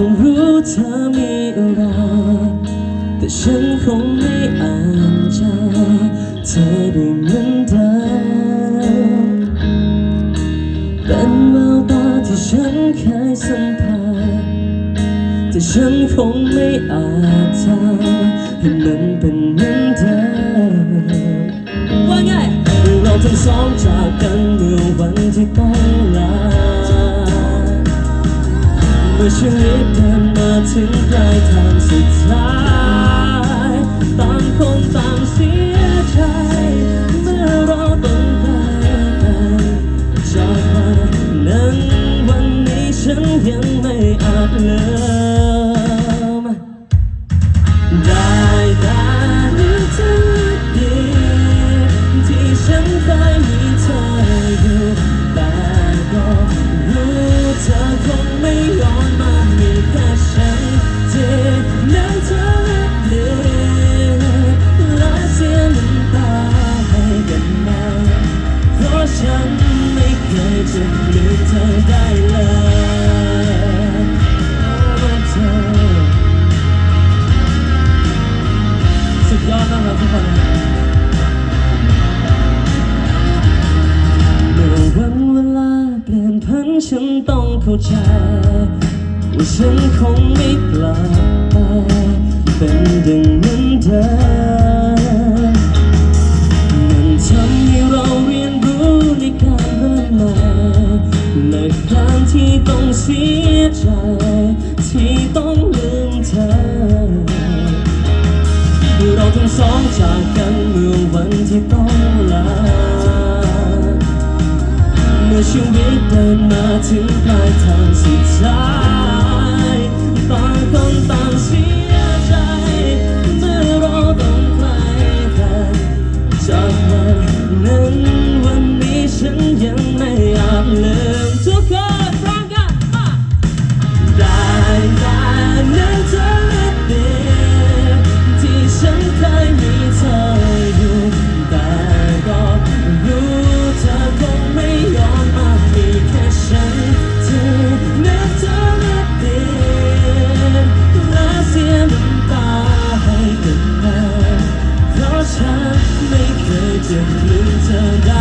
ผมรู้เธอมีอะไร แต่ฉันคงไม่อ่านใจเธอได้เหมือนเดิมเป็นแววตาที่ฉันเคยสัมผัสแต่ฉันคงไม่อาจทำให้มันเป็น เมื่อชีวิตเดินมาถึงปลายทางสุดท้ายต่างคนต่างเสีย เมื่อวันเวลาเปลี่ยนพันฉันต้องเข้าใจว่าฉันคงไม่กลับไปเป็นดังนั้นเธอ วันที่ต้องลา เมื่อชีวิตเดินมาถึงปลายทางสุดท้ายต่างคนต่างเสียใจ เมื่อเราต้องไกลกันจากวันนั้นวันนี้ฉันยังไม่อาจเลย simply turned out.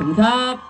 감사 합.